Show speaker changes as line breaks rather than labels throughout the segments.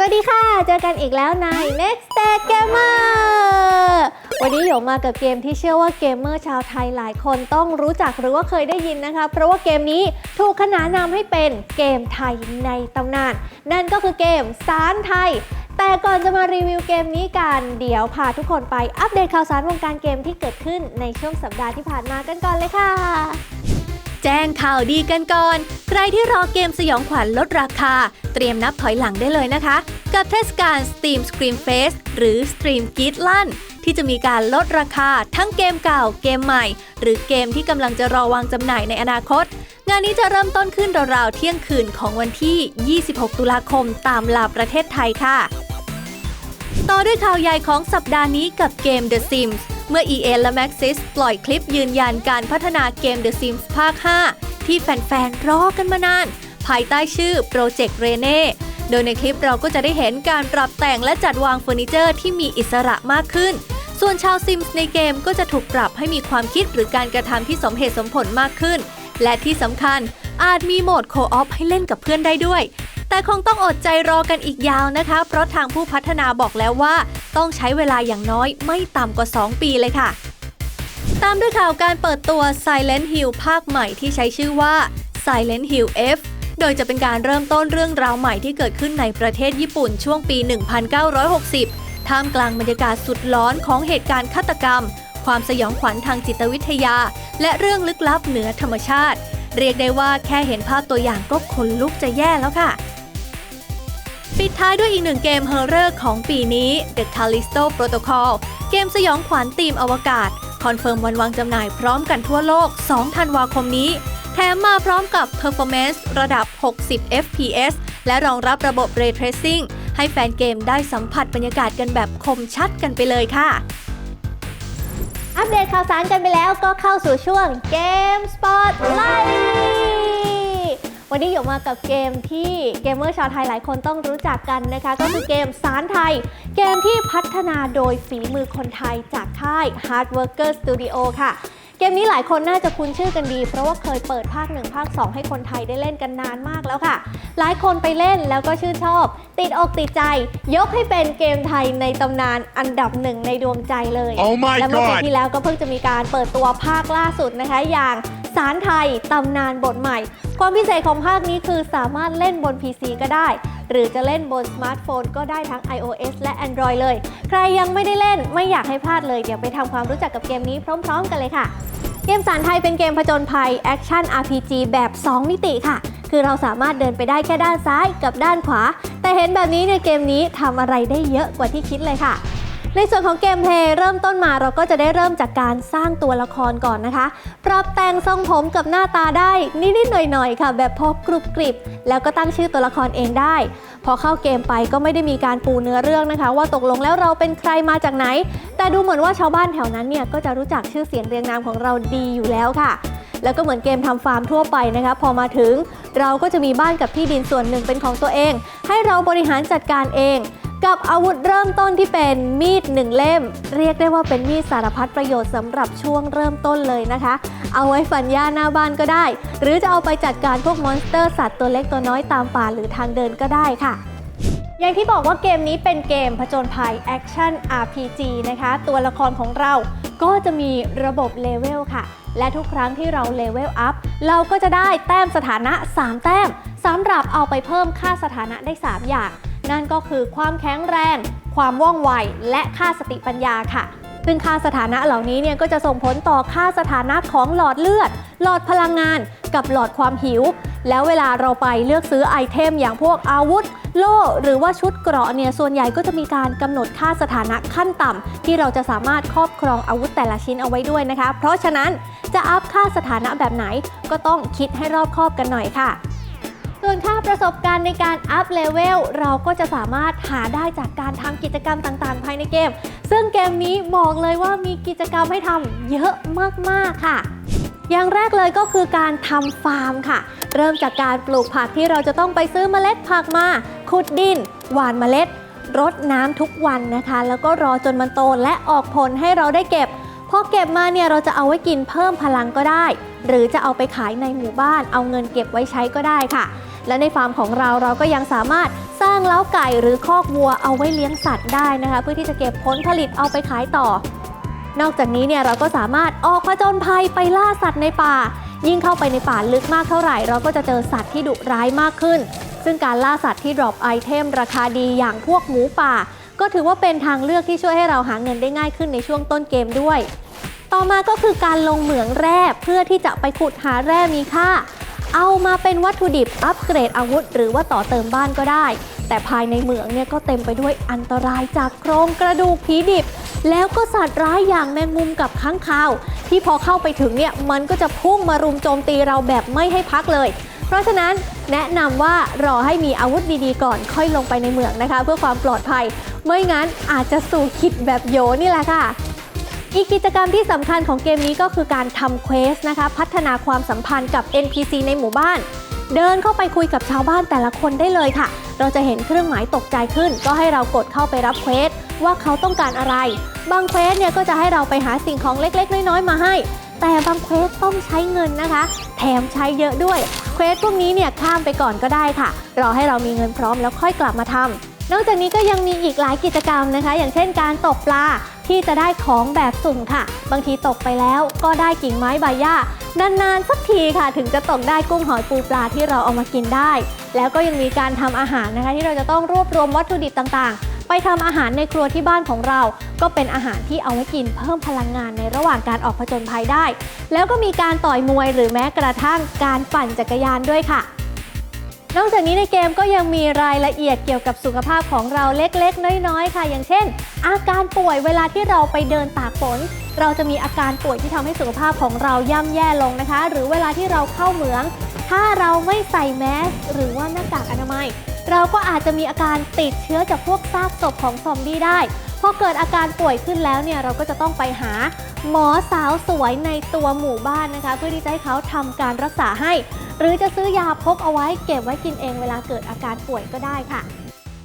สวัสดีค่ะ เจอกันอีกแล้วใน Next Step Gamer วันนี้หยกมากับเกมที่เชื่อว่าเกมเมอร์ชาวไทยหลายคนต้องรู้จักหรือว่าเคยได้ยินนะคะ เพราะว่าเกมนี้ถูกขนานนามให้เป็นเกมไทยในตำนาน นั่นก็คือเกมสารไทย แต่ก่อนจะมารีวิวเกมนี้กันเดี๋ยวพาทุกคนไปอัปเดตข่าวสารวงการเกมที่เกิดขึ้นในช่วงสัปดาห์ที่ผ่านมากันก่อนเลยค่ะ
จ้งข่าวดีกันก่อน ใครที่รอเกมสยองขวัญลดราคา เตรียมนับถอยหลังได้เลยนะคะ กับเทศกาล Steam Scream Fest หรือ Stream g i t ลั่น ที่จะมีการลดราคาทั้งเกมเก่าเกมใหม่ หรือเกมที่กำลังจะรอวางจำหน่ายในอนาคต งานนี้จะเริ่มต้นขึ้นราวๆเที่ยงคืนของวันที่ 26 ตุลาคมตามลาประเทศไทยค่ะ ต่อด้วยข่าวใหญ่ของสัปดาห์นี้กับเกม The Sims เมื่อ EA และ Maxis ปล่อยคลิปยืนยันการพัฒนาเกม The Sims ภาค 5 ที่แฟนๆรอกันมานาน ภายใต้ชื่อ Project Rene โดยในคลิปเราก็จะได้เห็นการปรับแต่งและจัดวางเฟอร์นิเจอร์ที่มีอิสระมากขึ้น ส่วนชาวซิมส์ในเกมก็จะถูกปรับให้มีความคิดหรือการกระทำที่สมเหตุสมผลมากขึ้น และที่สำคัญอาจมีโหมดโคออฟให้เล่นกับเพื่อนได้ด้วย แต่คงต้องอดใจรอกันอีกยาวนะคะ เพราะทางผู้พัฒนาบอกแล้วว่า ต้องใช้เวลาอย่างน้อยไม่ต่ำกว่า 2 ปีเลยค่ะ ตามด้วยข่าวการเปิดตัว Silent Hill ภาคใหม่ที่ใช้ชื่อว่า Silent Hill F โดยจะเป็นการเริ่มต้นเรื่องราวใหม่ที่เกิดขึ้นในประเทศญี่ปุ่นช่วงปี 1960 ท่ามกลางบรรยากาศสุดร้อนของเหตุการณ์ฆาตกรรม ความสยองขวัญทางจิตวิทยา และเรื่องลึกลับเหนือธรรมชาติ เรียกได้ว่าแค่เห็นภาพตัวอย่างก็ขนลุกจะแย่แล้วค่ะ ปิดท้ายด้วยอีกหนึ่งเกมเฮอร์เรอร์ของปีนี้ The Callisto Protocol เกมสยองขวัญธีมอวกาศ คอนเฟิร์มวันวางจำหน่ายพร้อมกันทั่วโลก 2 ธันวาคมนี้ แถมมาพร้อมกับ Performance ระดับ 60 fps และรองรับระบบ Ray Tracing ให้แฟนเกมได้สัมผัสบรรยากาศกันแบบคมชัดกันไปเลยค่ะ
อัปเดตข่าวสารกันไปแล้วก็เข้าสู่ช่วงเกมสปอตไลท์ วันนี้อยู่มากับเกมที่เกมเมอร์ชาวไทยหลายคนต้องรู้จักกันนะคะ ก็คือเกมสารไทย เกมที่พัฒนาโดยฝีมือคนไทยจากค่าย Hard Worker Studio ค่ะเกมนี้หลายคนน่าจะคุ้นชื่อกันดี เพราะว่าเคยเปิดภาค 1 ภาค 2 ให้คนไทยได้เล่นกันนานมากแล้วค่ะ หลายคนไปเล่นแล้วก็ชื่นชอบ ติดอกติดใจ ยกให้เป็นเกมไทยในตำนานอันดับหนึ่งในดวงใจเลย
Oh my
และเมื่อปี
God
ที่แล้วก็เพิ่งจะมีการเปิดตัวภาคล่าสุดนะคะอย่าง สารไทยตำนานบทใหม่ ความพิเศษของภาคนี้คือสามารถเล่นบน PC ก็ได้ หรือจะเล่นบนสมาร์ทโฟนก็ได้ทั้ง iOS และ Android เลย ใครยังไม่ได้เล่นไม่อยากให้พลาดเลย เดี๋ยวไปทำความรู้จักกับเกมนี้พร้อม ๆ กันเลยค่ะ เกมสารไทยเป็นเกมผจญภัยแอคชั่น RPG แบบ 2 มิติค่ะ คือเราสามารถเดินไปได้แค่ด้านซ้ายกับด้านขวา แต่เห็นแบบนี้ในเกมนี้ทำอะไรได้เยอะกว่าที่คิดเลยค่ะ ในส่วนของเกมเพลย์เริ่มต้นมาเราก็จะได้เริ่มจากการสร้างตัวละครก่อนนะคะ ปรับแต่งทรงผมกับหน้าตาได้นิดๆหน่อยๆ ค่ะ แบบพอกรุบกริบ แล้วก็ตั้งชื่อตัวละครเองได้ พอเข้าเกมไปก็ไม่ได้มีการปูเนื้อเรื่องนะคะ ว่าตกลงแล้วเราเป็นใครมาจากไหน แต่ดูเหมือนว่าชาวบ้านแถวนั้นเนี่ยก็จะรู้จักชื่อเสียงเรียงนามของเราดีอยู่แล้วค่ะแล้วก็เหมือนเกมทำฟาร์มทั่วไปนะคะ พอมาถึงเราก็จะมีบ้านกับที่ดินส่วนหนึ่งเป็นของตัวเอง ให้เราบริหารจัดการเอง กับอาวุธเริ่มต้นที่เป็นมีดหนึ่งเล่ม เรียกได้ว่าเป็นมีดสารพัดประโยชน์สำหรับช่วงเริ่มต้นเลยนะคะ เอาไว้ฟันหญ้าหน้าบ้านก็ได้ หรือจะเอาไปจัดการพวกมอนสเตอร์สัตว์ตัวเล็กตัวน้อยตามป่าหรือทางเดินก็ได้ค่ะ อย่างที่บอกว่าเกมนี้เป็นเกมผจญภัยแอคชั่น RPG นะคะ ตัวละครของเราก็จะมีระบบเลเวลค่ะ และทุกครั้งที่เราเลเวลอัพเราก็จะได้แต้มสถานะ 3 แต้มสำหรับเอาไปเพิ่มค่าสถานะได้ 3 อย่าง นั่นก็คือความแข็งแรง ความว่องไว และค่าสติปัญญาค่ะ ซึ่งค่าสถานะเหล่านี้เนี่ยก็จะส่งผลต่อค่าสถานะของหลอดเลือด หลอดพลังงาน กับหลอดความหิว แล้วเวลาเราไปเลือกซื้อไอเทม อย่างพวกอาวุธ โล่ หรือว่าชุดเกราะเนี่ยส่วนใหญ่ก็จะมีการกำหนดค่าสถานะขั้นต่ำที่เราจะสามารถครอบครองอาวุธแต่ละชิ้นเอาไว้ด้วยนะคะ เพราะฉะนั้นจะอัพค่าสถานะแบบไหนก็ต้องคิดให้รอบคอบกันหน่อยค่ะ ส่วนค่าประสบการณ์ในการอัพเลเวลเราก็จะสามารถหาได้จากการทำกิจกรรมต่างๆ ภายในเกม ซึ่งเกมนี้บอกเลยว่ามีกิจกรรมให้ทำเยอะมากๆค่ะ อย่างแรกเลยก็คือการทำฟาร์มค่ะ เริ่มจากการปลูกผักที่เราจะต้องไปซื้อเมล็ดผักมา ขุดดิน หว่านเมล็ดรดน้ำทุกวันนะคะ แล้วก็รอจนมันโตและออกผลให้เราได้เก็บพอเก็บมาเนี่ยเราจะเอาไว้กินเพิ่มพลังก็ได้ หรือจะเอาไปขายในหมู่บ้าน เอาเงินเก็บไว้ใช้ก็ได้ค่ะ และในฟาร์มของเราเราก็ยังสามารถสร้างเล้าไก่หรือคอกวัวเอาไว้เลี้ยงสัตว์ได้นะคะ เพื่อที่จะเก็บผลผลิตเอาไปขายต่อ นอกจากนี้เนี่ยเราก็สามารถออกผจญภัยไปล่าสัตว์ในป่า ยิ่งเข้าไปในป่าลึกมากเท่าไหร่ เราก็จะเจอสัตว์ที่ดุร้ายมากขึ้น ซึ่งการล่าสัตว์ที่ดรอปไอเทมราคาดีอย่างพวกหมูป่า ก็ถือว่าเป็นทางเลือกที่ช่วยให้เราหาเงินได้ง่ายขึ้นในช่วงต้นเกมด้วย ต่อมาก็คือการลงเหมืองแร่เพื่อที่จะไปขุดหาแร่มีค่า เอามาเป็นวัตถุดิบอัปเกรดอาวุธ หรือว่าต่อเติมบ้านก็ได้ แต่ภายในเหมืองเนี่ยก็เต็มไปด้วยอันตรายจากโครงกระดูกผีดิบ แล้วก็สัตว์ร้ายอย่างแมงมุมกับค้างคาว ที่พอเข้าไปถึงเนี่ยมันก็จะพุ่งมารุมโจมตีเราแบบไม่ให้พักเลย เพราะฉะนั้นแนะนำว่ารอให้มีอาวุธดีๆก่อนค่อยลงไปในเหมืองนะคะ เพื่อความปลอดภัย ไม่งั้นอาจจะสู่ขิดแบบโยนี่แหละค่ะ อีกกิจกรรมที่สำคัญของเกมนี้ก็คือการทำเควสนะคะ พัฒนาความสัมพันธ์กับ NPC ในหมู่บ้าน เดินเข้าไปคุยกับชาวบ้านแต่ละคนได้เลยค่ะ เราจะเห็นเครื่องหมายตกใจขึ้น ก็ให้เรากดเข้าไปรับเควสว่าเขาต้องการอะไร บางเควสเนี่ยก็จะให้เราไปหาสิ่งของเล็กๆ น้อยๆ มาให้ แต่บางเควสต้องใช้เงินนะคะ แถมใช้เยอะด้วย เควสพวกนี้เนี่ยข้ามไปก่อนก็ได้ค่ะ รอให้เรามีเงินพร้อมแล้วค่อยกลับมาทำนอกจากนี้ก็ยังมีอีกหลายกิจกรรมนะคะ อย่างเช่นการตกปลา ที่จะได้ของแบบสุ่มค่ะ บางทีตกไปแล้วก็ได้กิ่งไม้ใบหญ้านานๆสักทีค่ะ ถึงจะตกได้กุ้งหอยปูปลาที่เราเอามากินได้ แล้วก็ยังมีการทำอาหารนะคะ ที่เราจะต้องรวบรวมวัตถุดิบต่างๆ ไปทำอาหารในครัวที่บ้านของเรา ก็เป็นอาหารที่เอาไว้กินเพิ่มพลังงานในระหว่างการออกผจญภัยได้ แล้วก็มีการต่อยมวยหรือแม้กระทั่งการปั่นจักรยานด้วยค่ะ นอกจากนี้ในเกมก็ยังมีรายละเอียดเกี่ยวกับสุขภาพของเราเล็กๆ น้อยๆ ค่ะ อย่างเช่น อาการป่วยเวลาที่เราไปเดินตากฝน เราจะมีอาการป่วยที่ทำให้สุขภาพของเราย่ำแย่ลงนะคะ หรือเวลาที่เราเข้าเหมือง ถ้าเราไม่ใส่แมสหรือว่าหน้ากากอนามัย เราก็อาจจะมีอาการติดเชื้อจากพวกซากศพของซอมบี้ได้พอเกิดอาการป่วยขึ้นแล้วเนี่ยเราก็จะต้องไปหาหมอสาวสวยในตัวหมู่บ้านนะคะ เพื่อที่จะให้เขาทำการรักษาให้ หรือจะซื้อยาพกเอาไว้เก็บไว้กินเองเวลาเกิดอาการป่วยก็ได้ค่ะ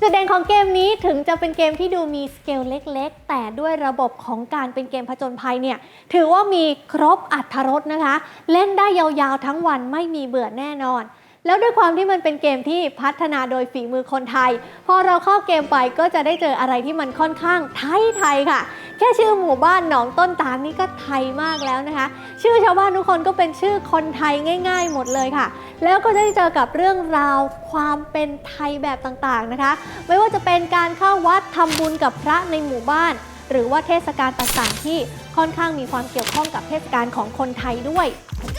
จุดเด่นของเกมนี้ถึงจะเป็นเกมที่ดูมีสเกลเล็กๆ แต่ด้วยระบบของการเป็นเกมผจญภัยเนี่ยถือว่ามีครบอัตรถรสนะคะ เล่นได้ยาวๆทั้งวันไม่มีเบื่อแน่นอน แล้วด้วยความที่มันเป็นเกมที่พัฒนาโดยฝีมือคนไทย พอเราเข้าเกมไปก็จะได้เจออะไรที่มันค่อนข้างไทยๆค่ะ ค่ชื่อหมู่บ้านหนองต้นตาลนี่ก็ไทยมากแล้วนะคะ ชื่อชาวบ้านทุกคนก็เป็นชื่อคนไทยง่าย ๆ หมดเลยค่ะ แล้วก็จะได้เจอกับเรื่องราวความเป็นไทยแบบต่างๆนะคะ ไม่ว่าจะเป็นการเข้าวัดทำบุญกับพระในหมู่บ้าน หรือว่าเทศกาลต่างๆ ที่ค่อนข้างมีความเกี่ยวข้องกับเทศกาลของคนไทยด้วย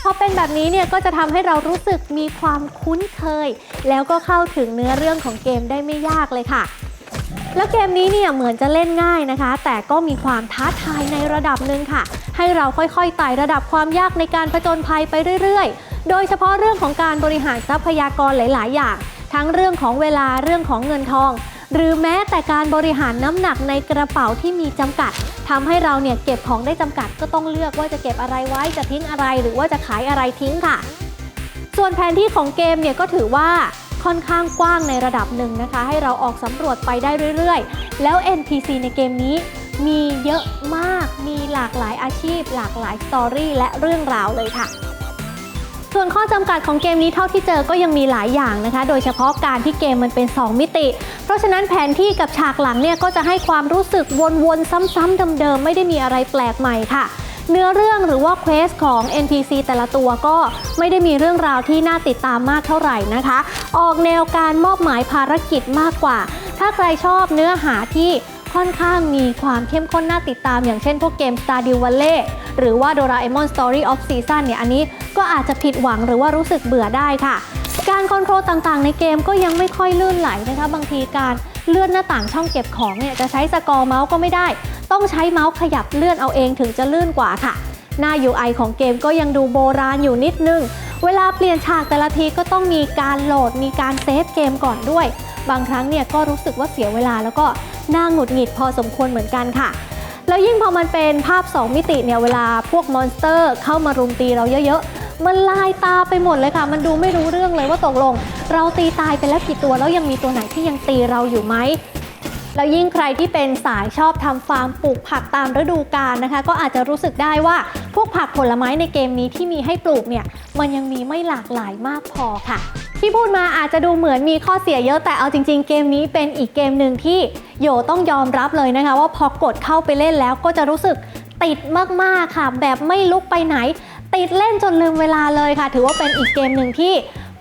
พอเป็นแบบนี้เนี่ยก็จะทำให้เรารู้สึกมีความคุ้นเคย แล้วก็เข้าถึงเนื้อเรื่องของเกมได้ไม่ยากเลยค่ะ แล้วเกมนี้เนี่ยเหมือนจะเล่นง่ายนะคะ แต่ก็มีความท้าทายในระดับหนึ่งค่ะ ให้เราค่อยๆไต่ระดับความยากในการผจญภัยไปเรื่อยๆ โดยเฉพาะเรื่องของการบริหารทรัพยากรหลาย ๆ อย่าง ทั้งเรื่องของเวลาเรื่องของเงินทอง หรือแม้แต่การบริหารน้ำหนักในกระเป๋าที่มีจำกัดทำให้เราเนี่ยเก็บของได้จำกัดก็ต้องเลือกว่าจะเก็บอะไรไว้จะทิ้งอะไร หรือว่าจะขายอะไรทิ้งค่ะ ส่วนแผนที่ของเกมเนี่ยก็ถือว่า ค่อนข้างกว้างในระดับหนึ่งนะคะ ให้เราออกสำรวจไปได้เรื่อยๆ แล้ว NPC ในเกมนี้มีเยอะมาก มีหลากหลายอาชีพ หลากหลายสตอรี่และเรื่องราวเลยค่ะ ส่วนข้อจำกัดของเกมนี้เท่าที่เจอก็ยังมีหลายอย่างนะคะ โดยเฉพาะการที่เกมมันเป็น 2 มิติ เพราะฉะนั้นแผนที่กับฉากหลังเนี่ยก็จะให้ความรู้สึกวนๆ ซ้ำๆเดิมๆ ไม่ได้มีอะไรแปลกใหม่ค่ะ เนื้อเรื่องหรือว่าเควสของ NPC แต่ละตัวก็ไม่ได้มีเรื่องราวที่น่าติดตามมากเท่าไหร่นะคะ ออกแนวการมอบหมายภารกิจมากกว่า ถ้าใครชอบเนื้อหาที่ค่อนข้างมีความเข้มข้นน่าติดตาม อย่างเช่นพวกเกม Stardew Valley หรือว่า Doraemon Story of Season เนี่ยอันนี้ก็อาจจะผิดหวังหรือว่ารู้สึกเบื่อได้ค่ะ การคอนโทรลต่างๆ ในเกมก็ยังไม่ค่อยลื่นไหลนะคะบางทีการ เลื่อนหน้าต่างช่องเก็บของเนี่ยจะใช้สกอร์เมาส์ก็ไม่ได้ ต้องใช้เมาส์ขยับเลื่อนเอาเองถึงจะลื่นกว่าค่ะ หน้า UI ของเกมก็ยังดูโบราณอยู่นิดนึง เวลาเปลี่ยนฉากแต่ละทีก็ต้องมีการโหลดมีการเซฟเกมก่อนด้วย บางครั้งเนี่ยก็รู้สึกว่าเสียเวลาแล้วก็น่าหงุดหงิดพอสมควรเหมือนกันค่ะแล้วยิ่งพอมันเป็นภาพ 2 มิติเนี่ยเวลาพวกมอนสเตอร์เข้ามารุมตีเราเยอะๆ มันลายตาไปหมดเลยค่ะ มันดูไม่รู้เรื่องเลยว่าตกลง เราตีตายไปแล้วกี่ตัวแล้วยังมีตัวไหนที่ยังตีเราอยู่ไหมแล้วยิ่งใครที่เป็นสายชอบทำฟาร์มปลูกผักตามฤดูกาลนะคะ ก็อาจจะรู้สึกได้ว่าพวกผักผลไม้ในเกมนี้ที่มีให้ปลูกเนี่ยมันยังมีไม่หลากหลายมากพอค่ะ ที่พูดมาอาจจะดูเหมือนมีข้อเสียเยอะแต่เอาจริง ๆ เกมนี้เป็นอีกเกมหนึ่งที่โยต้องยอมรับเลยนะคะ ว่าพอกดเข้าไปเล่นแล้วก็จะรู้สึกติดมากๆค่ะ แบบไม่ลุกไปไหน ติดเล่นจนลืมเวลาเลยค่ะ ถือว่าเป็นอีกเกมหนึ่งที่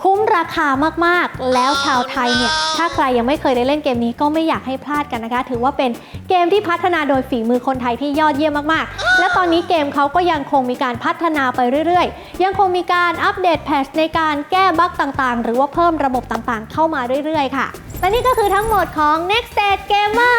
คุ้มราคามากๆ แล้วชาวไทยเนี่ย ถ้าใครยังไม่เคยได้เล่นเกมนี้ก็ไม่อยากให้พลาดกันนะคะ ถือว่าเป็นเกมที่พัฒนาโดยฝีมือคนไทยที่ยอดเยี่ยมมากๆ และตอนนี้เกมเขาก็ยังคงมีการพัฒนาไปเรื่อยๆ ยังคงมีการอัปเดตแพทชในการแก้บั๊กต่างๆ หรือว่าเพิ่มระบบต่างๆ เข้ามาเรื่อยๆ ค่ะ และนี่ก็คือทั้งหมดของ Next Stage Gamer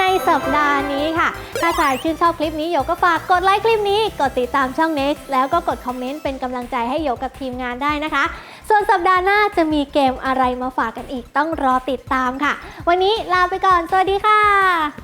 ในสัปดาห์นี้ค่ะ ถ้าใครชื่นชอบคลิปนี้โยก็ฝากกดไลค์คลิปนี้ กดติดตามช่อง Next แล้วก็กดคอมเมนต์เป็นกำลังใจให้โยกับทีมงานได้นะคะ ส่วนสัปดาห์หน้าจะมีเกมอะไรมาฝากกันอีกต้องรอติดตามค่ะ วันนี้ลาไปก่อน สวัสดีค่ะ